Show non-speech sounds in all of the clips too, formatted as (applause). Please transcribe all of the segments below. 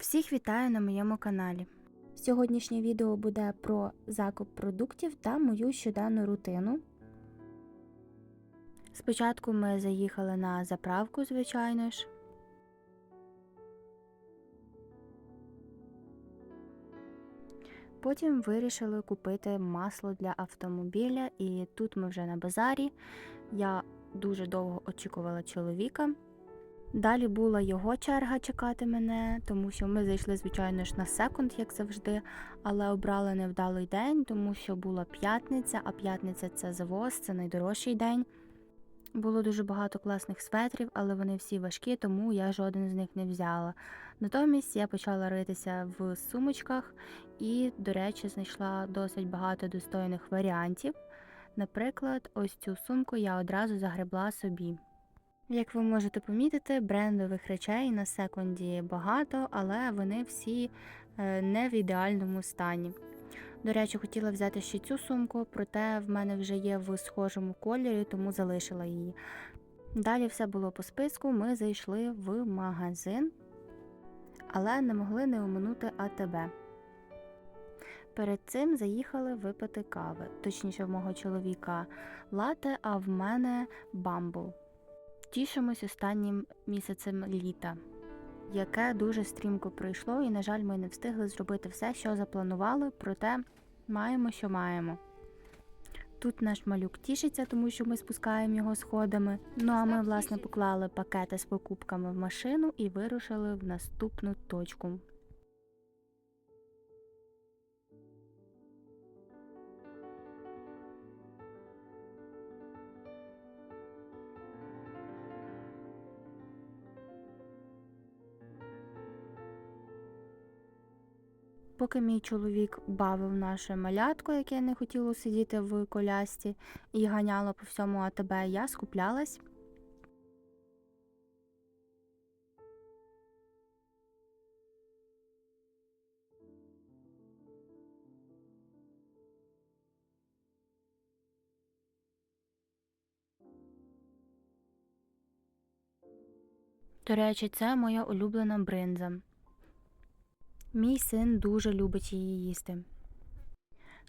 Всіх вітаю на моєму каналі. Сьогоднішнє відео буде про закуп продуктів та мою щоденну рутину. Спочатку ми заїхали на заправку, звичайно ж. Потім вирішили купити масло для автомобіля, і тут ми вже на базарі. Я дуже довго очікувала чоловіка. Далі була його черга чекати мене, тому що ми зайшли, звичайно ж, на секунд, як завжди, але обрали невдалий день, тому що була п'ятниця, а п'ятниця це завоз, це найдорожчий день. Було дуже багато класних светрів, але вони всі важкі, тому я жоден з них не взяла. Натомість я почала ритися в сумочках і, до речі, знайшла досить багато достойних варіантів. Наприклад, ось цю сумку я одразу загребла собі. Як ви можете помітити, брендових речей на секунді багато, але вони всі е, не в ідеальному стані. До речі, хотіла взяти ще цю сумку, проте в мене вже є в схожому кольорі, тому залишила її. Далі все було по списку. Ми зайшли в магазин, але не могли не оминути АТБ. Перед цим заїхали випити кави, точніше, в мого чоловіка лате, а в мене бамбул. Тішимось останнім місяцем літа, яке дуже стрімко пройшло, і, на жаль, ми не встигли зробити все, що запланували, проте маємо, що маємо. Тут наш малюк тішиться, тому що ми спускаємо його сходами. Ну а ми, власне, поклали пакети з покупками в машину і вирушили в наступну точку. Поки мій чоловік бавив наше малятко, яке не хотіло сидіти в колясці і ганяло по всьому АТБ, я скуплялась. До речі, це моя улюблена бринза. Мій син дуже любить її їсти.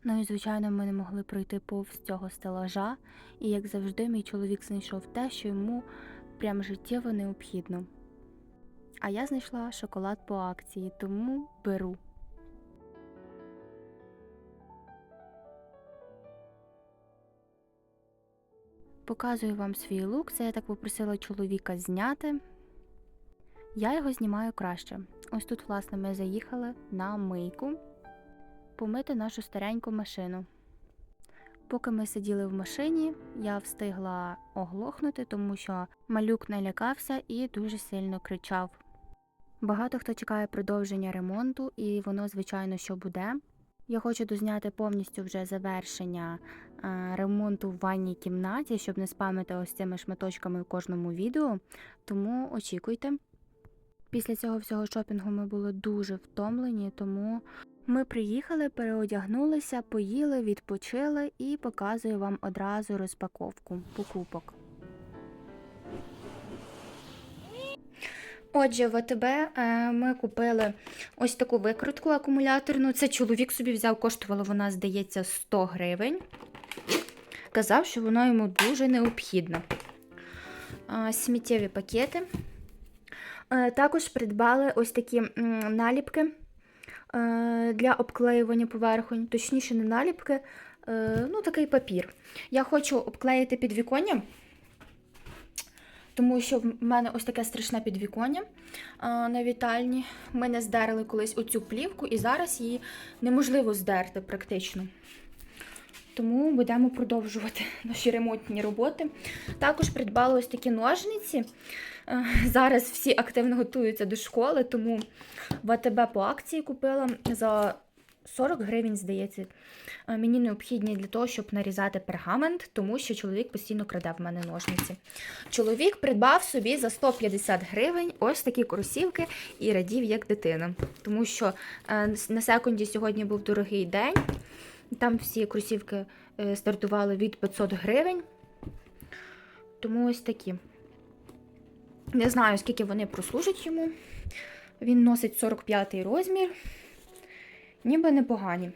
Ну і, звичайно, ми не могли пройти повз цього стелажа, і, як завжди, мій чоловік знайшов те, що йому прям життєво необхідно. А я знайшла шоколад по акції, тому беру. Показую вам свій лук. Це я так попросила чоловіка зняти. Я його знімаю краще. Ось тут, власне, ми заїхали на мийку помити нашу стареньку машину. Поки ми сиділи в машині, я встигла оглохнути, тому що малюк налякався і дуже сильно кричав. Багато хто чекає продовження ремонту, і воно, звичайно, що буде. Я хочу дозняти повністю вже завершення е, ремонту в ванній кімнаті, щоб не спамити ось цими шматочками в кожному відео, тому очікуйте. Після цього всього шопінгу ми були дуже втомлені, тому ми приїхали, переодягнулися, поїли, відпочили і показую вам одразу розпаковку покупок. Отже, в АТБ е, ми купили ось таку викрутку акумуляторну. Це чоловік собі взяв, коштувало вона, здається, 100 гривень. Казав, що воно йому дуже необхідно. Е, Сміттєві пакети. Е, Також придбали ось такі наліпки е, для обклеювання поверхонь, точніше, не наліпки, е, ну такий папір. Я хочу обклеїти підвіконня, тому що в мене ось таке страшне підвіконня на вітальні. Ми не здерли колись оцю плівку, і зараз її неможливо здерти практично. Тому будемо продовжувати (laughs) наші ремонтні роботи. Також придбали ось такі ножниці. Е, Зараз всі активно готуються до школи, тому в АТБ по акції купила за 40 гривень, здається. Е, Мені необхідні для того, щоб нарізати пергамент, тому що чоловік постійно краде в мене ножниці. Чоловік придбав собі за 150 гривень ось такі кросівки і радів як дитина. Тому що е, на секунді сьогодні був дорогий день. Там всі кросівки стартували від 500 гривень. Тому ось такі. Не знаю, скільки вони прослужать йому. Він носить 45 розмір, ніби непогані.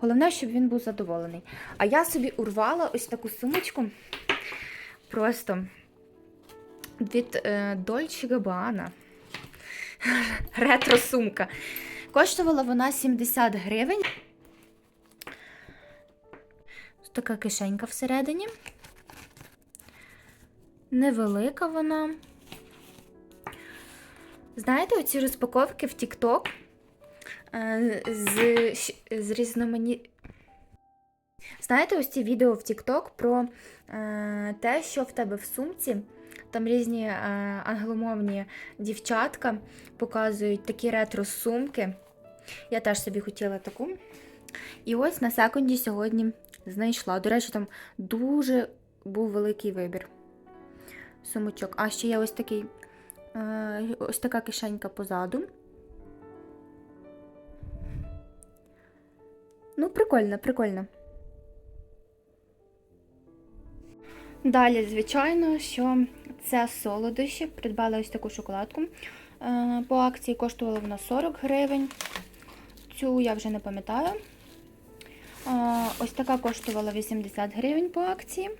Головне, щоб він був задоволений. А я собі урвала ось таку сумочку. Просто від е, Dolce Gabbana. (laughs) Ретро-сумка. Коштувала вона 70 гривень. Тут така кишенька всередині. Невелика вона. Знаєте, оці розпаковки в TikTok е, з, з різномані... Знаєте, ось ці відео в TikTok про е, те, що в тебе в сумці. Там різні е, англомовні дівчатка показують такі ретро-сумки. Я теж собі хотіла таку. І ось на секунді сьогодні знайшла. До речі, там дуже був великий вибір сумочок. А ще є ось такий, е, ось така кишенька позаду. Ну, прикольно, прикольно. Далі, звичайно, що це солодощі. Придбала ось таку шоколадку. Е, По акції коштувала вона 40 гривень. Цю я вже не пам'ятаю. Е, Ось така коштувала 80 гривень по акції.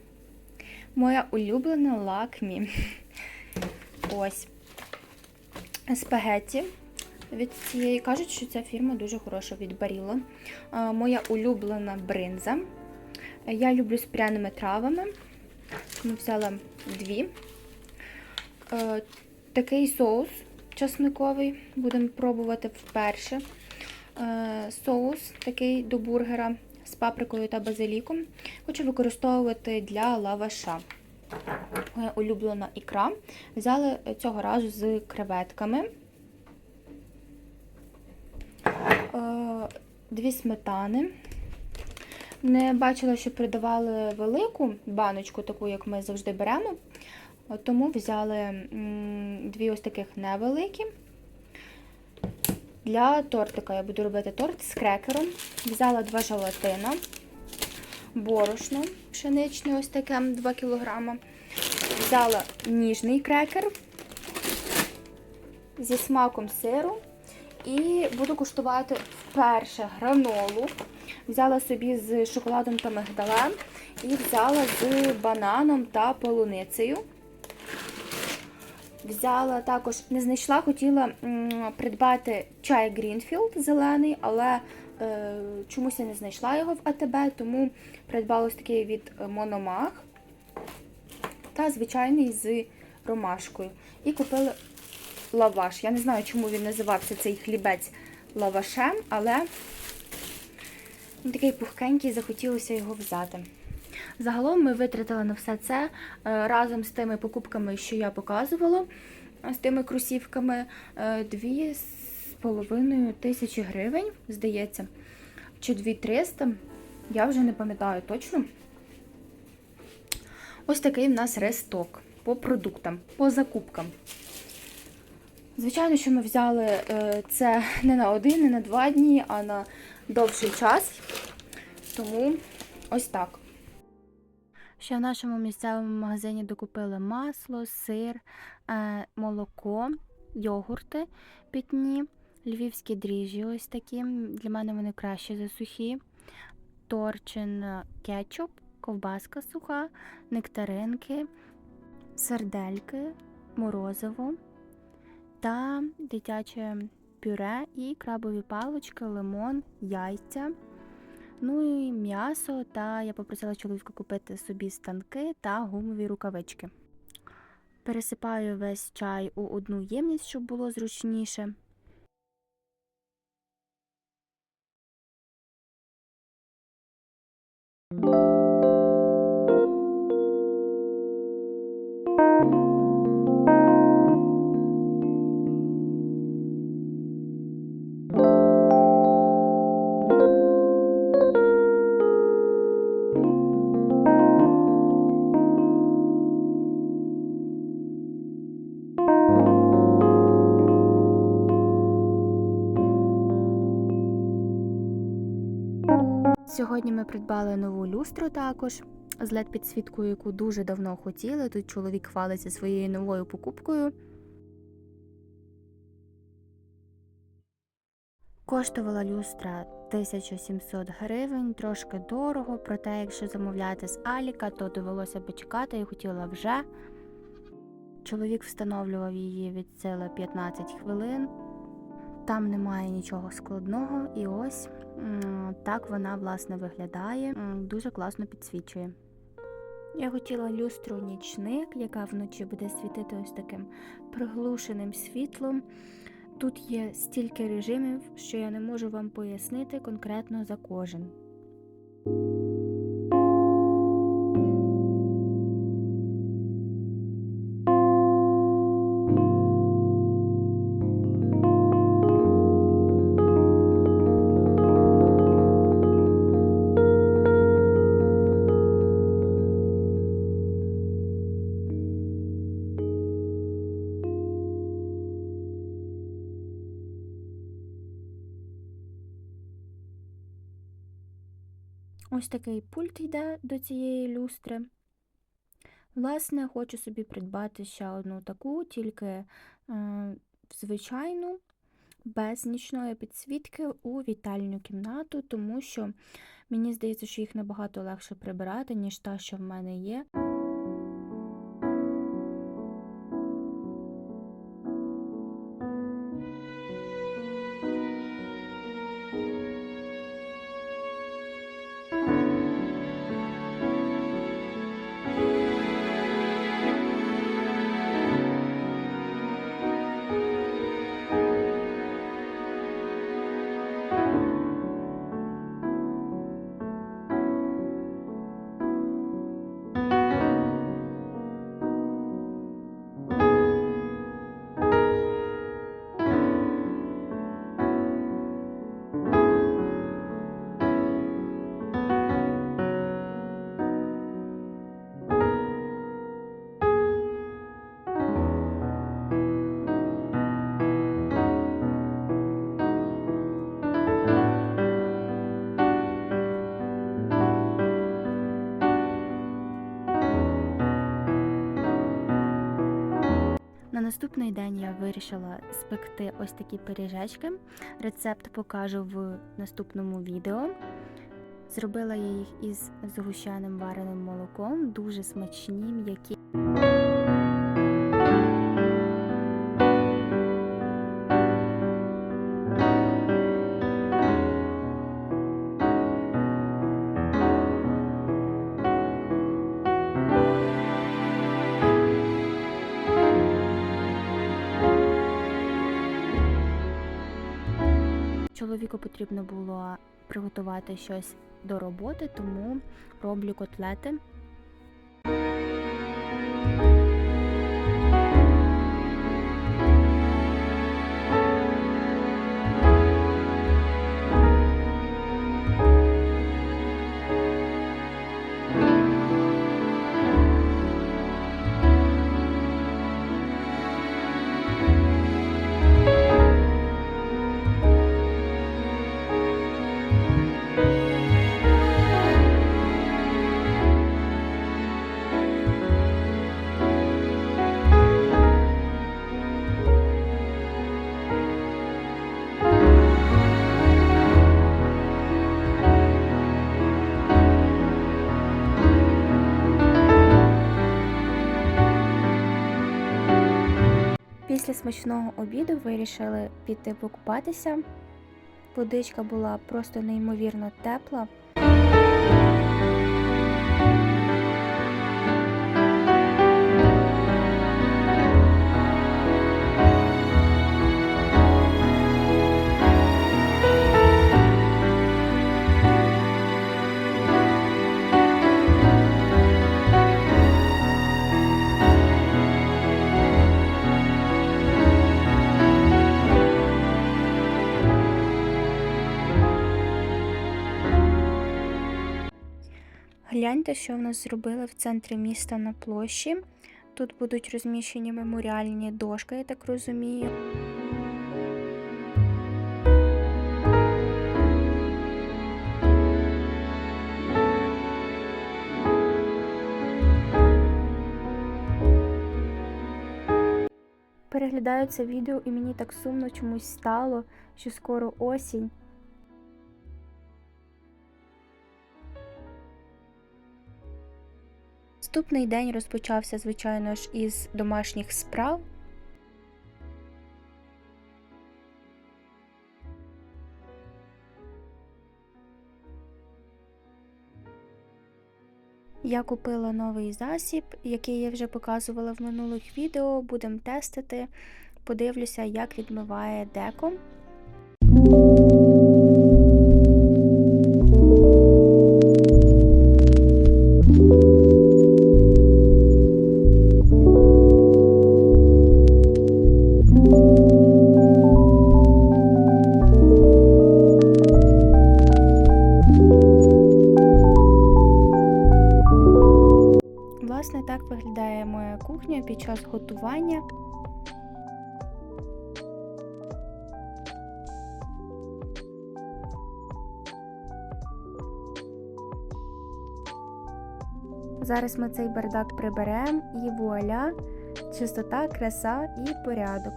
Моя улюблена лакмі. Ось. Спагетті. Від цієї кажуть, що ця фірма дуже хороша від. Е, Моя улюблена бринза. Я люблю з пряними травами. Тому взяла дві. Е, Такий соус часниковий. Будемо пробувати вперше. Е, Соус такий до бургера паприкою та базиліком. Хочу використовувати для лаваша. Моя улюблена ікра. Взяли цього разу з креветками. Е, Дві сметани. Не бачила, що придавали велику баночку, таку, як ми завжди беремо. Тому взяли дві ось таких невеликі. Для тортика я буду робити торт з крекером. Взяла два желатина, борошно пшеничне, ось таке 2 кг. Взяла ніжний крекер зі смаком сиру. І буду куштувати вперше гранолу. Взяла собі з шоколадом та мигдалем і взяла з бананом та полуницею. Взяла також, не знайшла, хотіла придбати чай Грінфілд зелений, але е, чомусь я не знайшла його в АТБ, тому придбала такий від Мономах та звичайний з ромашкою. І купила лаваш. Я не знаю, чому він називався цей хлібець лавашем, але він такий пухкенький, захотілося його взяти. Загалом ми витратили на все це е, разом з тими покупками, що я показувала, е, з тими кросівками, е, дві з половиною тисячі гривень, здається, чи дві триста. Я вже не пам'ятаю точно. Ось такий в нас ресток по продуктам, по закупкам. Звичайно, що ми взяли е, це не на один, не на два дні, а на довший час. Тому ось так. Ще в нашому місцевому магазині докупили масло, сир, е, молоко, йогурти питні, львівські дріжджі ось такі. Для мене вони кращі за сухі. Торчин е, кетчуп, ковбаска суха, нектаринки, сердельки, морозиво та дитяче пюре і крабові палички, лимон, яйця. Ну і м'ясо, та я попросила чоловіка купити собі станки та гумові рукавички. Пересипаю весь чай у одну ємність, щоб було зручніше. Сьогодні ми придбали нову люстру також з led підсвіткою, яку дуже давно хотіли. Тут чоловік хвалиться своєю новою покупкою. Коштувала люстра 1700 гривень, трошки дорого, проте якщо замовляти з Аліка, то довелося почекати і хотіла вже. Чоловік встановлював її від сили 15 хвилин. Там немає нічого складного, і ось так вона власне виглядає. Дуже класно підсвічує. Я хотіла люстру нічник, яка вночі буде світити ось таким приглушеним світлом. Тут є стільки режимів, що я не можу вам пояснити конкретно за кожен. Ось такий пульт йде до цієї люстри. Власне, хочу собі придбати ще одну таку, тільки е, звичайну, без нічної підсвітки у вітальню кімнату, тому що мені здається, що їх набагато легше прибирати, ніж та, що в мене є. Наступний день я вирішила спекти ось такі пиріжечки. Рецепт покажу в наступному відео. Зробила я їх із згущеним вареним молоком, дуже смачні, м'які. Чоловіку потрібно було приготувати щось до роботи, тому роблю котлети. Після смачного обіду вирішили піти покупатися. Водичка була просто неймовірно тепла. Гляньте, що в нас зробили в центрі міста на площі. Тут будуть розміщені меморіальні дошки, я так розумію. переглядаю це відео і мені так сумно чомусь стало, що скоро осінь. Наступний день розпочався, звичайно ж, із домашніх справ. Я купила новий засіб, який я вже показувала в минулих відео. Будемо тестити. Подивлюся, як відмиває деко. Зараз ми цей бардак приберемо і вуаля, чистота, краса і порядок.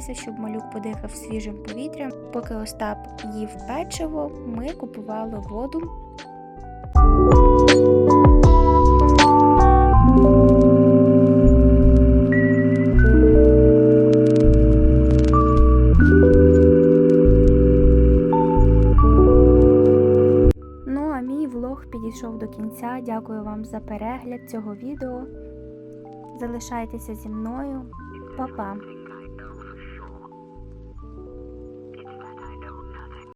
Прогулятися, щоб малюк подихав свіжим повітрям. Поки Остап їв печиво, ми купували воду. Ну а мій влог підійшов до кінця. Дякую вам за перегляд цього відео. Залишайтеся зі мною. Па-па!